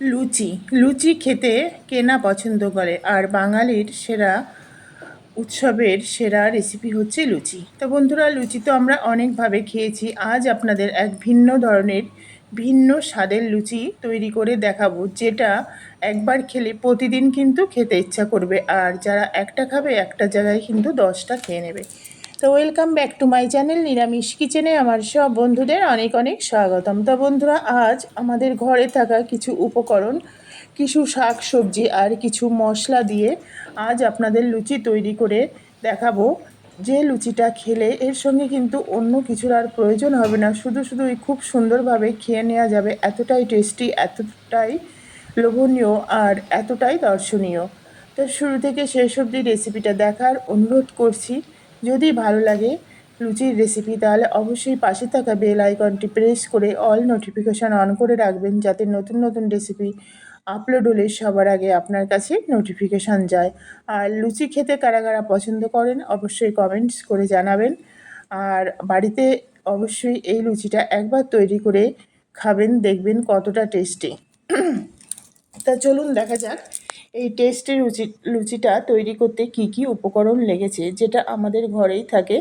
লুচি। লুচি খেতে কে না পছন্দ করে? আর বাঙালির সেরা উৎসবের সেরা রেসিপি হচ্ছে লুচি। তো বন্ধুরা, লুচি তো আমরা অনেকভাবে খেয়েছি। আজ আপনাদের এক ভিন্ন ধরনের, ভিন্ন স্বাদের লুচি তৈরি করে দেখাবো, যেটা একবার খেলে প্রতিদিন কিন্তু খেতে ইচ্ছা করবে। আর যারা একটা খাবে, একটা জায়গায় কিন্তু দশটা খেয়ে নেবে। তো welcome back to my channel নিরামিষ কিচেনে আমার সব বন্ধুদের অনেক অনেক স্বাগতম। তো বন্ধুরা, আজ আমাদের ঘরে থাকা কিছু উপকরণ, কিছু শাক সবজি আর কিছু মশলা দিয়ে আজ আপনাদের লুচি তৈরি করে দেখাবো। যে লুচিটা খেলে এর সঙ্গে কিন্তু অন্য কিছুর আর প্রয়োজন হবে না। শুধু শুধুই খুব সুন্দরভাবে খেয়ে নেওয়া যাবে। এতটাই টেস্টি এতটাই লোভনীয় আর এতটাই দর্শনীয়। তো শুরু থেকে শেষ অবধি রেসিপিটা দেখার অনুরোধ করছি। যদি ভালো লাগে লুচির রেসিপি তাহলে অবশ্যই পাশে থাকা বেল আইকনটি প্রেস করে অল নোটিফিকেশান অন করে রাখবেন, যাতে নতুন নতুন রেসিপি আপলোড হলে সবার আগে আপনার কাছে নোটিফিকেশান যায়। আর লুচি খেতে কারা কারা পছন্দ করেন, অবশ্যই কমেন্টস করে জানাবেন। আর বাড়িতে অবশ্যই এই লুচিটা একবার তৈরি করে খাবেন, দেখবেন কতটা টেস্টি তা চলুন দেখা যাক এই টেস্টের লুচি লুচিটা তৈরি করতে কি কি উপকরণ লেগেছে যেটা আমাদের ঘরেই থাকে,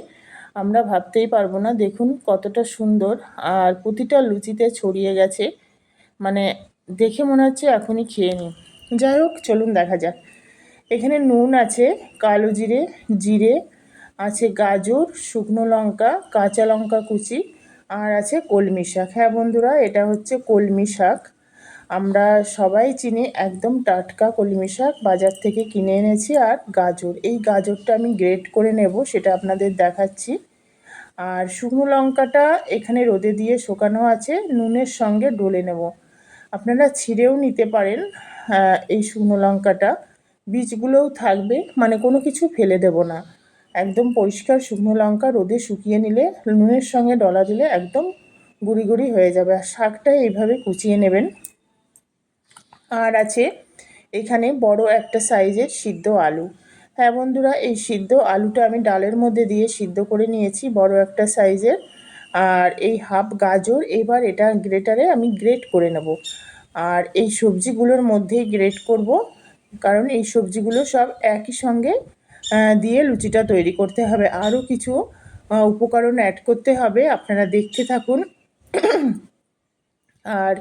আমরা ভাবতেই পারব না। দেখুন কতটা সুন্দর আর প্রতিটা লুচিতে ছড়িয়ে গেছে। মানে দেখে মনে হচ্ছে এখনই খেয়ে নিই। যাই হোক, চলুন দেখা যাক। এখানে নুন আছে, কালো জিরে জিরে, আছে গাজর, শুকনো লঙ্কা, কাঁচা লঙ্কা কুচি, আর আছে কলমি শাক। হ্যাঁ বন্ধুরা, এটা হচ্ছে কলমি শাক। আমরা সবাই চিনি একদম টাটকা কলমি শাক বাজার থেকে কিনে এনেছি আর গাজর। এই গাজরটা আমি গ্রেট করে নেব, সেটা আপনাদের দেখাচ্ছি। আর শুকনো লঙ্কাটা এখানে রোদে দিয়ে শোকানো আছে, নুনের সঙ্গে ডলে নেব। আপনারা ছিঁড়েও নিতে পারেন এই শুকনো লঙ্কাটা। বীজগুলোও থাকবে মানে কোনো কিছু ফেলে দেব না। একদম পরিষ্কার শুকনো লঙ্কা রোদে শুকিয়ে নিলে, নুনের সঙ্গে ডলা দিলে একদম গুঁড়ি গুঁড়ি হয়ে যাবে। আর শাকটা এইভাবে কুচিয়ে নেবেন। আর আছে এখানে বড় একটা সাইজের সিদ্ধ আলু। হ্যাঁ বন্ধুরা, এই সিদ্ধ আলুটা আমি ডালের মধ্যে দিয়ে সিদ্ধ করে নিয়েছি বড় একটা সাইজের। আর এই হাফ গাজর, এবার এটা গ্রেটারে আমি গ্রেট করে নেব। আর এই সবজিগুলোর মধ্যেই গ্রেট করব, কারণ এই সবজিগুলো সব একই সঙ্গে দিয়ে লুচিটা তৈরি করতে হবে। আরও কিছু উপকরণ অ্যাড করতে হবে, আপনারা দেখতে থাকুন। আর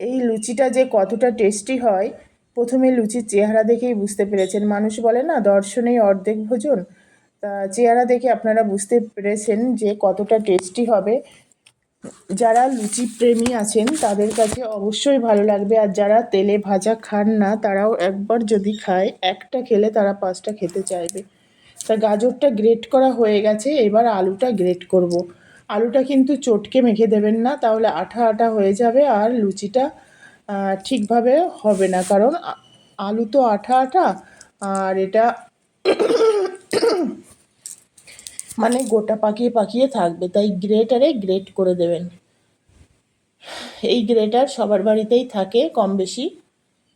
এই লুচিটা যে কতটা টেস্টি হয়, প্রথমে লুচির চেহারা দেখেই বুঝতে পেরেছেন। মানুষ বলে না, দর্শনেই অর্ধেক ভোজন। তা চেহারা দেখে আপনারা বুঝতে পেরেছেন যে কতটা টেস্টি হবে। যারা লুচি প্রেমী আছেন, তাদের কাছে অবশ্যই ভালো লাগবে। আর যারা তেলে ভাজা খান না, তারাও একবার যদি খায়, একটা খেলে তারা পাঁচটা খেতে চাইবে। তা গাজরটা গ্রেট করা হয়ে গেছে, এবার আলুটা গ্রেট করব। আলুটা কিন্তু চটকে মেখে দেবেন না, তাহলে আঠা আঠা হয়ে যাবে আর লুচিটা ঠিকভাবে হবে না। কারণ আলু তো আঠা আঠা, আর এটা মানে গোটা পাকিয়ে পাকিয়ে থাকবে, তাই গ্রেটারে গ্রেট করে দেবেন। এই গ্রেটার সবার বাড়িতেই থাকে কম বেশি,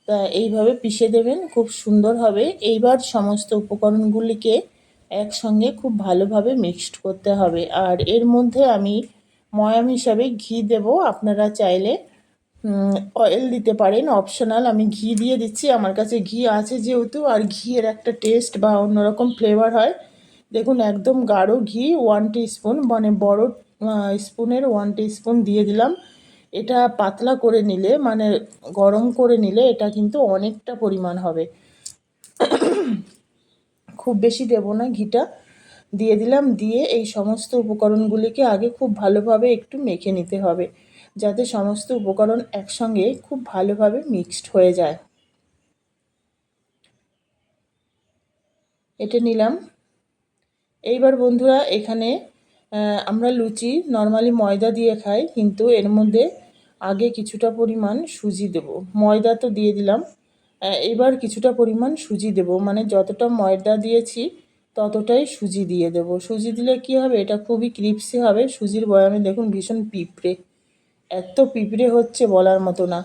তা এইভাবে পিষে দেবেন, খুব সুন্দর হবে। এইবার সমস্ত উপকরণগুলিকে একসঙ্গে খুব ভালোভাবে মিক্সড করতে হবে। আর এর মধ্যে আমি ময়াম হিসাবে ঘি দেব। আপনারা চাইলে অয়েল দিতে পারেন। অপশনাল আমি ঘি দিয়ে দিচ্ছি। আমার কাছে ঘি আছে যেহেতু, আর ঘিয়ের একটা টেস্ট বা অন্যরকম ফ্লেভার হয়। দেখুন, একদম গাঢ় ঘি ওয়ান স্পুন মানে বড় স্পুনের ওয়ান স্পুন দিয়ে দিলাম। এটা পাতলা করে নিলে মানে গরম করে নিলে, এটা কিন্তু অনেকটা পরিমাণ হবে। খুব বেশি দেব না, ঘিটা দিয়ে দিলাম। দিয়ে এই সমস্ত উপকরণগুলিকে আগে খুব ভালোভাবে একটু মেখে নিতে হবে, যাতে সমস্ত উপকরণ একসঙ্গে খুব ভালোভাবে মিক্সড হয়ে যায়। এটা নিলাম। এইবার বন্ধুরা এখানে আমরা লুচি, নর্মালি ময়দা দিয়ে খাই, কিন্তু এর মধ্যে আগে কিছুটা পরিমাণ সুজি দেব। ময়দা তো দিয়ে দিলাম। এবার কিছুটা পরিমাণ সুজি দেব। মানে যতটা ময়দা দিয়েছি, ততটাই সুজি দিয়ে দেব। সুজি দিলে কি হবে? এটা খুবই ক্রিপসি হবে। সুজির বয়ামে দেখুন ভীষণ পিঁপড়ে। এত পিঁপড়ে হচ্ছে বলার মতো না।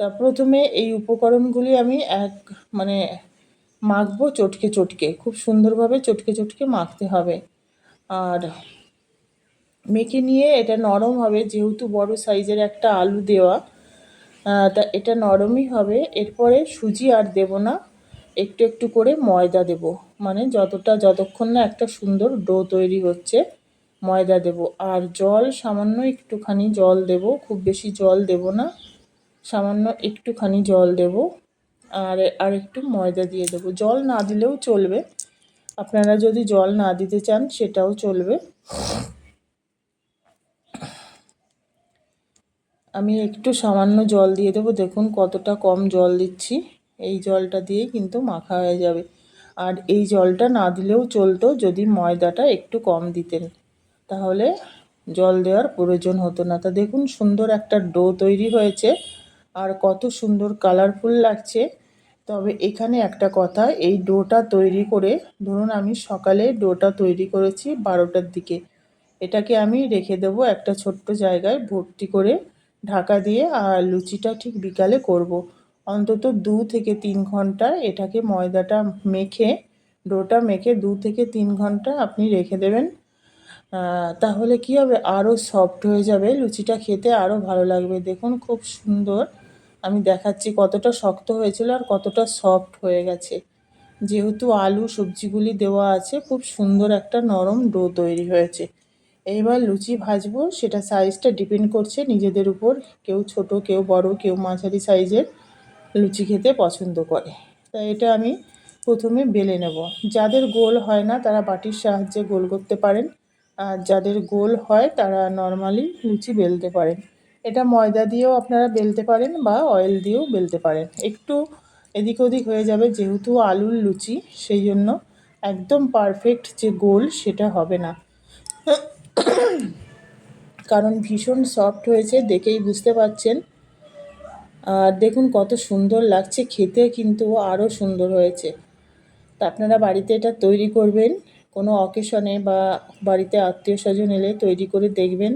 তা প্রথমে এই উপকরণগুলি আমি এক মানে মাখবো চটকে চটকে। খুব সুন্দরভাবে চটকে চটকে মাখতে হবে। আর মেখে নিয়ে এটা নরম হবে। যেহেতু বড় সাইজের একটা আলু দেওয়া তা এটা নরমই হবে। এরপরে সুজি আর দেব না। একটু একটু করে ময়দা দেব। মানে যতটা, যতক্ষণ না একটা সুন্দর ডো তৈরি হচ্ছে, ময়দা দেব। আর জল, সামান্য একটুখানি জল দেব। খুব বেশি জল দেব না। সামান্য একটুখানি জল দেব। আর আর একটু ময়দা দিয়ে দেব। জল না দিলেও চলবে। আপনারা যদি জল না দিতে চান, সেটাও চলবে। আমি একটু সামান্য জল দিয়ে দেবো। দেখুন কতটা কম জল দিচ্ছি। এই জলটা দিয়েই কিন্তু মাখা হয়ে যাবে। আর এই জলটা না দিলেও চলতো যদি ময়দাটা একটু কম দিতেন। তাহলে জল দেওয়ার প্রয়োজন হতো না। তা দেখুন সুন্দর একটা ডো তৈরি হয়েছে। আর কত সুন্দর কালারফুল লাগছে। তবে এখানে একটা কথা, এই ডোটা তৈরি করে, ধরুন আমি সকালে ডোটা তৈরি করেছি বারোটার দিকে। এটাকে আমি রেখে দেব একটা ছোট্ট জায়গায় ভর্তি করে। ঢাকা দিয়ে, আর লুচিটা ঠিক বিকালে করব। অন্তত দু থেকে তিন ঘণ্টা এটাকে ময়দাটা মেখে, ডোটা মেখে দু থেকে তিন ঘণ্টা আপনি রেখে দেবেন। তাহলে কি হবে? আরও সফট হয়ে যাবে। লুচিটা খেতে আরও ভালো লাগবে। দেখুন খুব সুন্দর। আমি দেখাচ্ছি কতটা শক্ত হয়েছিল আর কতটা সফট হয়ে গেছে। যেহেতু আলু সবজিগুলি দেওয়া আছে, খুব সুন্দর একটা নরম ডো তৈরি হয়েছে। এইবার লুচি ভাজবো, সেটা সাইজটা ডিপেন্ড করছে নিজেদের উপর। কেউ ছোট, কেউ বড়, কেউ মাঝারি সাইজের লুচি খেতে পছন্দ করে। তাই এটা আমি প্রথমে বেলে নেব। যাদের গোল হয় না, তারা বাটির সাহায্যে গোল করতে পারেন। আর যাদের গোল হয়, তারা নর্মালি লুচি বেলতে পারেন। এটা ময়দা দিয়েও আপনারা বেলতে পারেন বা অয়েল দিয়েও বেলতে পারেন। একটু এদিক ওদিক হয়ে যাবে, যেহেতু আলুর লুচি, সেই জন্য একদম পারফেক্ট যে গোল, সেটা হবে না। কারণ ভীষণ সফট হয়েছে, দেখেই বুঝতে পারছেন। আর দেখুন কত সুন্দর লাগছে, খেতে কিন্তু আরও সুন্দর হয়েছে। তা আপনারা বাড়িতে এটা তৈরি করবেন, কোনো অকেশনে বা বাড়িতে আত্মীয় স্বজন এলে তৈরি করে দেখবেন।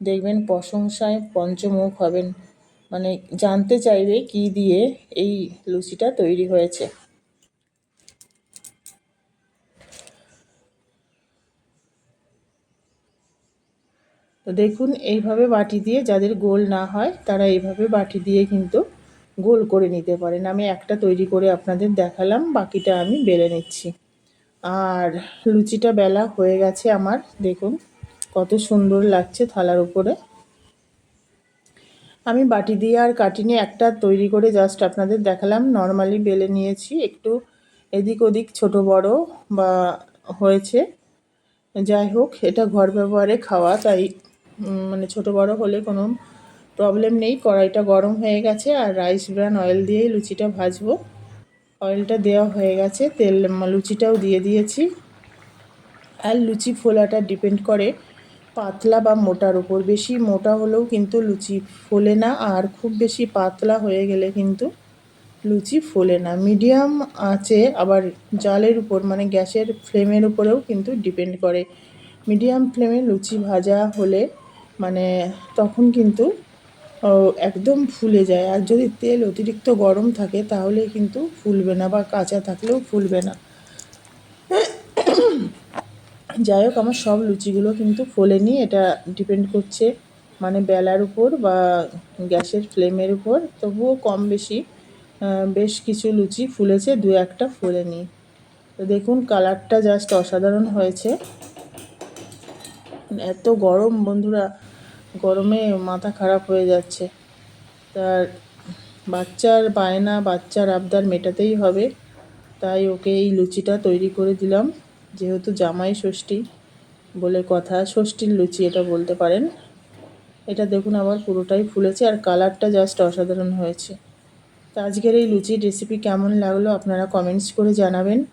দেখবেন প্রশংসায় পঞ্চমুখ হবেন। মানে জানতে চাইবে কি দিয়ে এই লুচিটা তৈরি হয়েছে। তো দেখুন, এইভাবে বাটি দিয়ে যাদের গোল না হয়, তারা এইভাবে বাটি দিয়ে কিন্তু গোল করে নিতে পারেন। আমি একটা তৈরি করে আপনাদের দেখালাম, বাকিটা আমি বেলে নিচ্ছি। আর লুচিটা বেলা হয়ে গেছে আমার, দেখুন কত সুন্দর লাগছে থালার উপরে। আমি বাটি দিয়ে আর কাটিনি, একটা তৈরি করে জাস্ট আপনাদের দেখালাম। নর্মালি বেলে নিয়েছি, একটু এদিক ওদিক ছোট বড় বা হয়েছে। যাই হোক, এটা ঘর ব্যবহারে খাওয়া, তাই মানে ছোট বড় হলে কোনো প্রবলেম নেই। কড়াইটা গরম হয়ে গেছে আর রাইস ব্রান অয়েল দিয়েই লুচিটা ভাজবো। অয়েলটা দেওয়া হয়ে গেছে, তেল লুচিটাও দিয়ে দিয়েছি। আর লুচি ফোলাটা ডিপেন্ড করে পাতলা বা মোটার উপর। বেশি মোটা হলেও কিন্তু লুচি ফোলে না, আর খুব বেশি পাতলা হয়ে গেলে কিন্তু লুচি ফোলে না। মিডিয়াম আছে, আবার জালের উপর মানে গ্যাসের ফ্লেমের উপরেও কিন্তু ডিপেন্ড করে। মিডিয়াম ফ্লেমে লুচি ভাজা হলে মানে তখন কিন্তু একদম ফুলে যায়। আর যদি তেল অতিরিক্ত গরম থাকে, তাহলে কিন্তু ফুলবে না বা কাঁচা থাকলেও ফুলবে না। যাই হোক, আমার সব লুচিগুলো কিন্তু ফোলেনি এটা ডিপেন্ড করছে মানে বেলার উপর বা গ্যাসের ফ্লেমের উপর। তবুও কম বেশি বেশ কিছু লুচি ফুলেছে, দু একটা ফোলেনি তো দেখুন, কালারটা জাস্ট অসাধারণ হয়েছে। এত গরম, বন্ধুরা। গরমে মাথা খারাপ হয়ে যাচ্ছে। তার বাচ্চার বায়না, বাচ্চার আবদার মেটাতেই হবে। তাই ওকে এই লুচিটা তৈরি করে দিলাম। যেহেতু জামাই ষষ্ঠী বলে কথা, ষষ্ঠীর লুচি এটা বলতে পারেন। এটা দেখুন আবার পুরোটাই ফুলেছে আর কালারটা জাস্ট অসাধারণ হয়েছে। তো আজকের এই লুচির রেসিপি কেমন লাগল আপনারা কমেন্টস করে জানাবেন।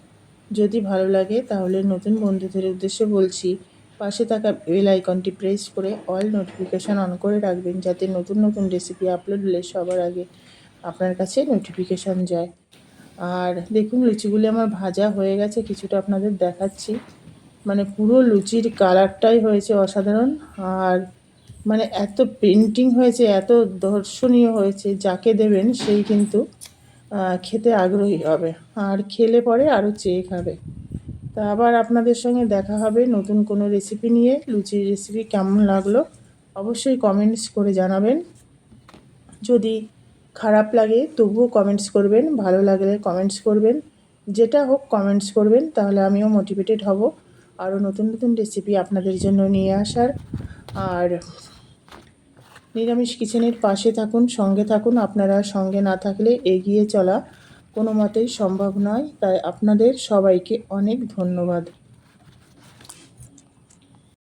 যদি ভালো লাগে তাহলে নতুন বন্ধুদের উদ্দেশ্যে বলছি পাশে থাকা বেল আইকনটি প্রেস করে অল নোটিফিকেশান অন করে রাখবেন যাতে নতুন নতুন রেসিপি আপলোড হলে সবার আগে আপনার কাছে নোটিফিকেশান যায়। আর দেখুন, লুচিগুলি আমার ভাজা হয়ে গেছে, কিছুটা আপনাদের দেখাচ্ছি। মানে পুরো লুচির কালারটাই হয়েছে অসাধারণ। আর মানে এত প্রিন্টিং হয়েছে, এত দর্শনীয় হয়েছে, যাকে দেবেন সেই কিন্তু খেতে আগ্রহী হবে। আর খেলে পরে আরও চেয়ে খাবে। তা আবার আপনাদের সঙ্গে দেখা হবে নতুন কোনো রেসিপি নিয়ে। লুচির রেসিপি কেমন লাগল অবশ্যই কমেন্টস করে জানাবেন। যদি খারাপ লাগে তবুও কমেন্টস করবেন, ভালো লাগলে কমেন্টস করবেন। যেটা হোক কমেন্টস করবেন, তাহলে আমিও মোটিভেটেড হব আরও নতুন নতুন রেসিপি আপনাদের জন্য নিয়ে আসার। আর নিরামিষ কিচেনের পাশে থাকুন, সঙ্গে থাকুন, আপনারা সঙ্গে না থাকলে এগিয়ে চলা কোনো মতেই সম্ভব নয়। তাই আপনাদের সবাইকে অনেক ধন্যবাদ।